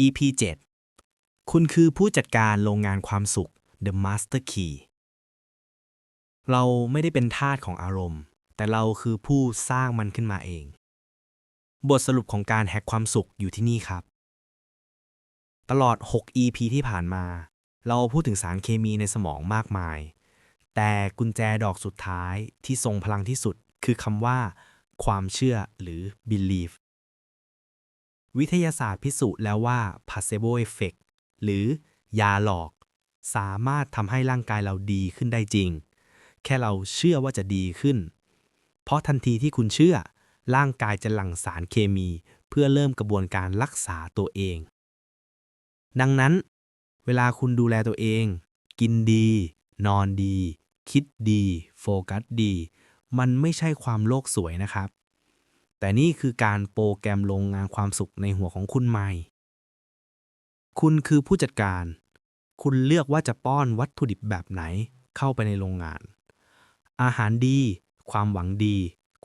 EP 7 คุณคือผู้จัดการโรงงานความสุข The Master Key เราไม่ได้เป็นทาสของอารมณ์ แต่เราคือผู้สร้างมันขึ้นมาเอง บทสรุปของการแฮกความสุขอยู่ที่นี่ครับ ตลอด 6 EP ที่ผ่านมา เราพูดถึงสารเคมีในสมองมากมาย แต่กุญแจดอกสุดท้ายที่ทรงพลังที่สุดคือคำว่า ความเชื่อหรือ belief วิทยาศาสตร์พิสูจน์แล้วว่า placebo effect หรือยาหลอก สามารถทำให้ร่างกายเราดีขึ้นได้จริง แค่เราเชื่อว่าจะดีขึ้น เพราะทันทีที่คุณเชื่อ ร่างกายจะหลั่งสารเคมี เพื่อเริ่มกระบวนการรักษาตัวเอง ดังนั้น เวลาคุณดูแลตัวเอง กินดี นอนดี คิดดี โฟกัสดี มันไม่ใช่ความโลกสวยนะครับ แต่นี่คือการโปรแกรมโรงงานความสุขในหัวของคุณใหม่ คุณคือผู้จัดการ คุณเลือกว่าจะป้อนวัตถุดิบแบบไหนเข้าไปในโรงงาน อาหารดี ความหวังดี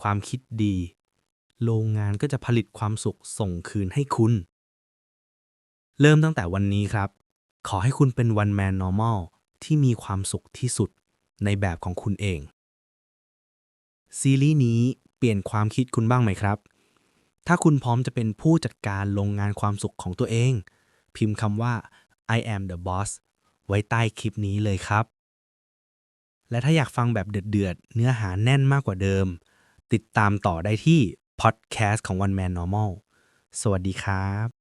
ความคิดดี โรงงานก็จะผลิตความสุขส่งคืนให้คุณ เริ่มตั้งแต่วันนี้ครับ ขอให้คุณเป็น one man normal ที่มีความสุขที่สุดในแบบของคุณเอง ซีรีส์นี้ ปลี่ยนความคิดคุณบ้างไหมครับ ถ้าคุณพร้อมจะเป็นผู้จัดการโรงงานความสุขของตัวเอง พิมพ์คำว่า I am the boss ไว้ใต้คลิปนี้เลยครับ และถ้าอยากฟังแบบเดือดๆ เนื้อหาแน่นมากกว่าเดิม ติดตามต่อได้ที่พอดแคสต์ของ One Man Normal สวัสดีครับ